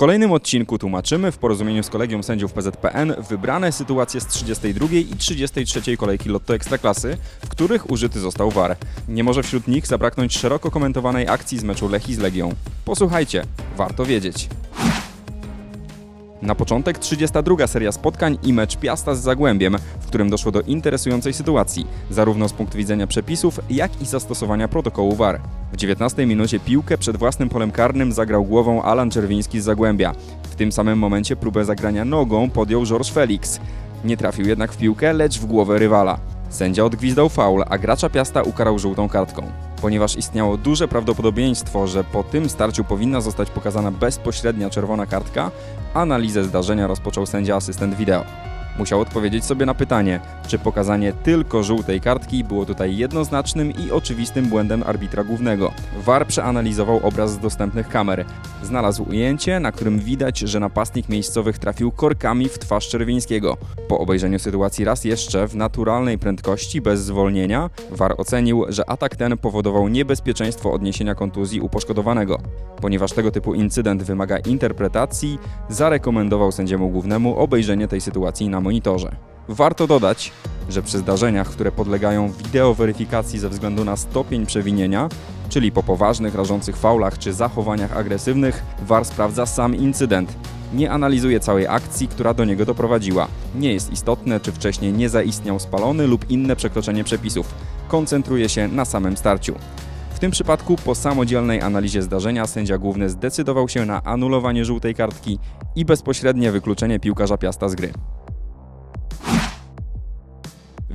kolejnym odcinku tłumaczymy w porozumieniu z kolegium sędziów PZPN wybrane sytuacje z 32 i 33 kolejki Lotto Ekstraklasy, w których użyty został VAR. Nie może wśród nich zabraknąć szeroko komentowanej akcji z meczu Lechii z Legią. Posłuchajcie, warto wiedzieć. Na początek 32 seria spotkań i mecz Piasta z Zagłębiem, w którym doszło do interesującej sytuacji, zarówno z punktu widzenia przepisów, jak i zastosowania protokołu VAR. W 19 minucie piłkę przed własnym polem karnym zagrał głową Alan Czerwiński z Zagłębia. W tym samym momencie próbę zagrania nogą podjął George Felix. Nie trafił jednak w piłkę, lecz w głowę rywala. Sędzia odgwizdał faul, a gracza Piasta ukarał żółtą kartką. Ponieważ istniało duże prawdopodobieństwo, że po tym starciu powinna zostać pokazana bezpośrednia czerwona kartka, analizę zdarzenia rozpoczął sędzia asystent wideo. Musiał odpowiedzieć sobie na pytanie, czy pokazanie tylko żółtej kartki było tutaj jednoznacznym i oczywistym błędem arbitra głównego. VAR przeanalizował obraz z dostępnych kamer. Znalazł ujęcie, na którym widać, że napastnik miejscowych trafił korkami w twarz Czerwińskiego. Po obejrzeniu sytuacji raz jeszcze w naturalnej prędkości, bez zwolnienia, VAR ocenił, że atak ten powodował niebezpieczeństwo odniesienia kontuzji u poszkodowanego. Ponieważ tego typu incydent wymaga interpretacji, zarekomendował sędziemu głównemu obejrzenie tej sytuacji na monitorze. Warto dodać, że przy zdarzeniach, które podlegają wideoweryfikacji ze względu na stopień przewinienia, czyli po poważnych, rażących faulach czy zachowaniach agresywnych, VAR sprawdza sam incydent. Nie analizuje całej akcji, która do niego doprowadziła. Nie jest istotne, czy wcześniej nie zaistniał spalony lub inne przekroczenie przepisów. Koncentruje się na samym starciu. W tym przypadku po samodzielnej analizie zdarzenia sędzia główny zdecydował się na anulowanie żółtej kartki i bezpośrednie wykluczenie piłkarza Piasta z gry.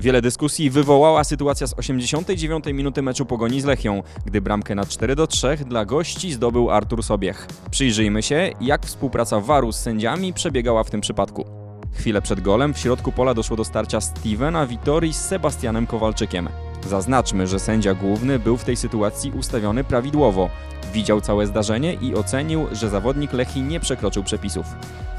Wiele dyskusji wywołała sytuacja z 89 minuty meczu Pogoni z Lechią, gdy bramkę na 4 do 3 dla gości zdobył Artur Sobiech. Przyjrzyjmy się, jak współpraca VAR-u z sędziami przebiegała w tym przypadku. Chwilę przed golem w środku pola doszło do starcia Stevena Vittori z Sebastianem Kowalczykiem. Zaznaczmy, że sędzia główny był w tej sytuacji ustawiony prawidłowo. Widział całe zdarzenie i ocenił, że zawodnik Lechii nie przekroczył przepisów.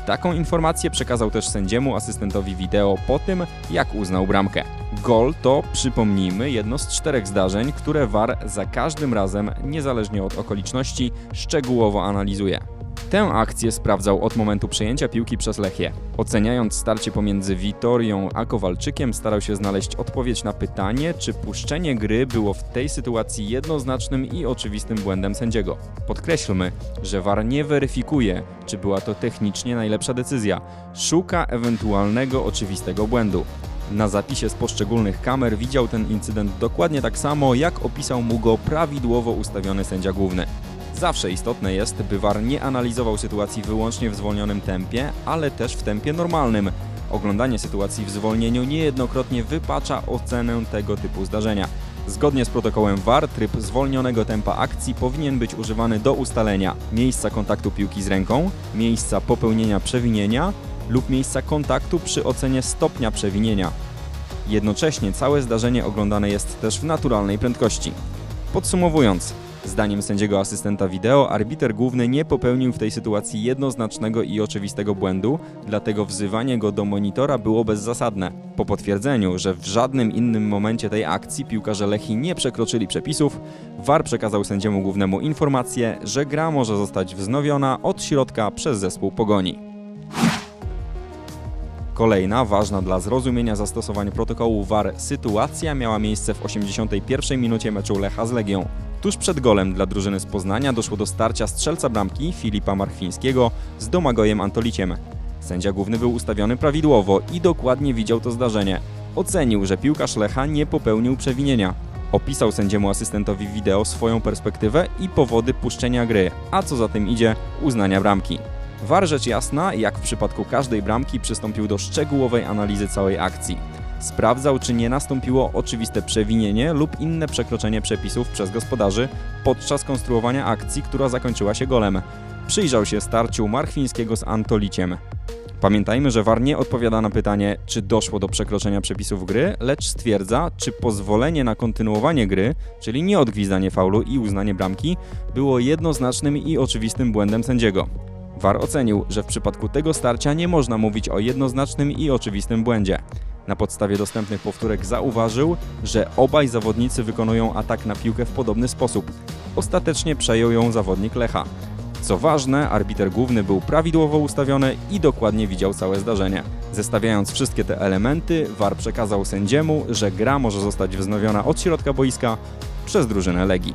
Taką informację przekazał też sędziemu asystentowi wideo po tym, jak uznał bramkę. Gol to, przypomnijmy, jedno z czterech zdarzeń, które VAR za każdym razem, niezależnie od okoliczności, szczegółowo analizuje. Tę akcję sprawdzał od momentu przejęcia piłki przez Lechię. Oceniając starcie pomiędzy Witorią a Kowalczykiem, starał się znaleźć odpowiedź na pytanie, czy puszczenie gry było w tej sytuacji jednoznacznym i oczywistym błędem sędziego. Podkreślmy, że VAR nie weryfikuje, czy była to technicznie najlepsza decyzja. Szuka ewentualnego oczywistego błędu. Na zapisie z poszczególnych kamer widział ten incydent dokładnie tak samo, jak opisał mu go prawidłowo ustawiony sędzia główny. Zawsze istotne jest, by VAR nie analizował sytuacji wyłącznie w zwolnionym tempie, ale też w tempie normalnym. Oglądanie sytuacji w zwolnieniu niejednokrotnie wypacza ocenę tego typu zdarzenia. Zgodnie z protokołem VAR tryb zwolnionego tempa akcji powinien być używany do ustalenia miejsca kontaktu piłki z ręką, miejsca popełnienia przewinienia lub miejsca kontaktu przy ocenie stopnia przewinienia. Jednocześnie całe zdarzenie oglądane jest też w naturalnej prędkości. Podsumowując, Zdaniem sędziego asystenta wideo, arbiter główny nie popełnił w tej sytuacji jednoznacznego i oczywistego błędu, dlatego wzywanie go do monitora było bezzasadne. Po potwierdzeniu, że w żadnym innym momencie tej akcji piłkarze Lechii nie przekroczyli przepisów, VAR przekazał sędziemu głównemu informację, że gra może zostać wznowiona od środka przez zespół Pogoni. Kolejna, ważna dla zrozumienia zastosowań protokołu VAR sytuacja miała miejsce w 81 minucie meczu Lecha z Legią. Tuż przed golem dla drużyny z Poznania doszło do starcia strzelca bramki Filipa Marchwińskiego z Domagojem Antoliciem. Sędzia główny był ustawiony prawidłowo i dokładnie widział to zdarzenie. Ocenił, że piłkarz Lecha nie popełnił przewinienia. Opisał sędziemu asystentowi wideo swoją perspektywę i powody puszczenia gry, a co za tym idzie, uznania bramki. War rzecz jasna, jak w przypadku każdej bramki, przystąpił do szczegółowej analizy całej akcji. Sprawdzał, czy nie nastąpiło oczywiste przewinienie lub inne przekroczenie przepisów przez gospodarzy podczas konstruowania akcji, która zakończyła się golem. Przyjrzał się starciu Marchwińskiego z Antoliciem. Pamiętajmy, że VAR nie odpowiada na pytanie, czy doszło do przekroczenia przepisów gry, lecz stwierdza, czy pozwolenie na kontynuowanie gry, czyli nie odgwizdanie faulu i uznanie bramki, było jednoznacznym i oczywistym błędem sędziego. VAR ocenił, że w przypadku tego starcia nie można mówić o jednoznacznym i oczywistym błędzie. Na podstawie dostępnych powtórek zauważył, że obaj zawodnicy wykonują atak na piłkę w podobny sposób. Ostatecznie przejął ją zawodnik Lecha. Co ważne, arbiter główny był prawidłowo ustawiony i dokładnie widział całe zdarzenie. Zestawiając wszystkie te elementy, VAR przekazał sędziemu, że gra może zostać wznowiona od środka boiska przez drużynę Legii.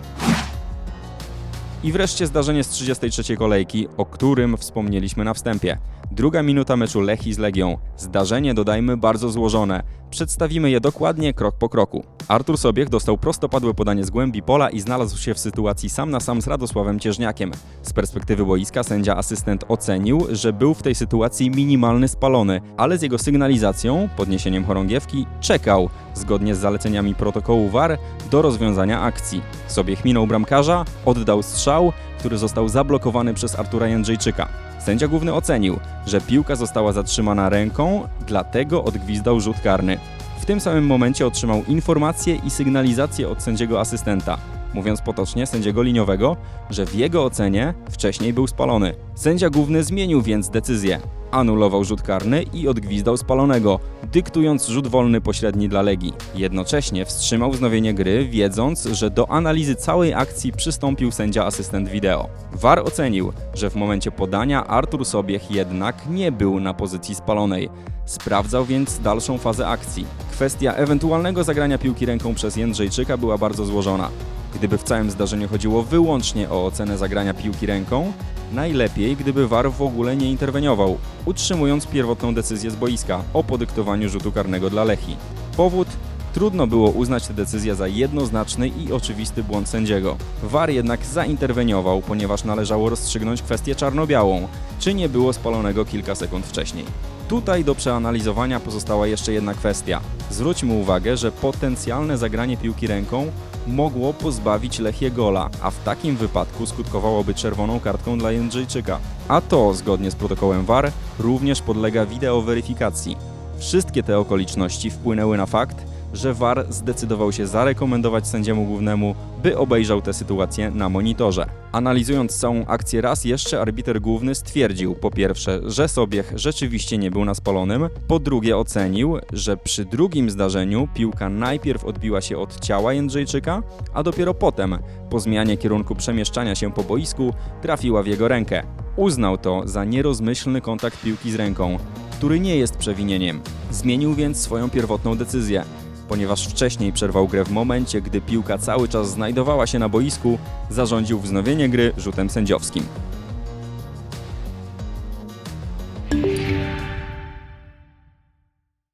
I wreszcie zdarzenie z 33 kolejki, o którym wspomnieliśmy na wstępie. Druga minuta meczu Lechii z Legią. Zdarzenie, dodajmy, bardzo złożone. Przedstawimy je dokładnie, krok po kroku. Artur Sobiech dostał prostopadłe podanie z głębi pola i znalazł się w sytuacji sam na sam z Radosławem Cieżniakiem. Z perspektywy boiska sędzia asystent ocenił, że był w tej sytuacji minimalny spalony, ale z jego sygnalizacją, podniesieniem chorągiewki, czekał, zgodnie z zaleceniami protokołu VAR, do rozwiązania akcji. Sobiech minął bramkarza, oddał strzał, który został zablokowany przez Artura Jędrzejczyka. Sędzia główny ocenił, że piłka została zatrzymana ręką, dlatego odgwizdał rzut karny. W tym samym momencie otrzymał informację i sygnalizację od sędziego asystenta, mówiąc potocznie sędziego liniowego, że w jego ocenie wcześniej był spalony. Sędzia główny zmienił więc decyzję. Anulował rzut karny i odgwizdał spalonego, dyktując rzut wolny pośredni dla Legii. Jednocześnie wstrzymał wznowienie gry, wiedząc, że do analizy całej akcji przystąpił sędzia asystent wideo. VAR ocenił, że w momencie podania Artur Sobiech jednak nie był na pozycji spalonej. Sprawdzał więc dalszą fazę akcji. Kwestia ewentualnego zagrania piłki ręką przez Jędrzejczyka była bardzo złożona. Gdyby w całym zdarzeniu chodziło wyłącznie o ocenę zagrania piłki ręką, najlepiej gdyby VAR w ogóle nie interweniował, utrzymując pierwotną decyzję z boiska o podyktowaniu rzutu karnego dla Lechii. Powód? Trudno było uznać tę decyzję za jednoznaczny i oczywisty błąd sędziego. VAR jednak zainterweniował, ponieważ należało rozstrzygnąć kwestię czarno-białą, czy nie było spalonego kilka sekund wcześniej. Tutaj do przeanalizowania pozostała jeszcze jedna kwestia. Zwróćmy uwagę, że potencjalne zagranie piłki ręką mogło pozbawić Lechię gola, a w takim wypadku skutkowałoby czerwoną kartką dla Jędrzejczyka. A to, zgodnie z protokołem VAR, również podlega wideoweryfikacji. Wszystkie te okoliczności wpłynęły na fakt, że VAR zdecydował się zarekomendować sędziemu głównemu, by obejrzał tę sytuację na monitorze. Analizując całą akcję raz jeszcze, arbiter główny stwierdził po pierwsze, że Sobiech rzeczywiście nie był na spalonym, po drugie ocenił, że przy drugim zdarzeniu piłka najpierw odbiła się od ciała Jędrzejczyka, a dopiero potem, po zmianie kierunku przemieszczania się po boisku, trafiła w jego rękę. Uznał to za nierozmyślny kontakt piłki z ręką, który nie jest przewinieniem. Zmienił więc swoją pierwotną decyzję ponieważ wcześniej przerwał grę w momencie, gdy piłka cały czas znajdowała się na boisku, zarządził wznowienie gry rzutem sędziowskim.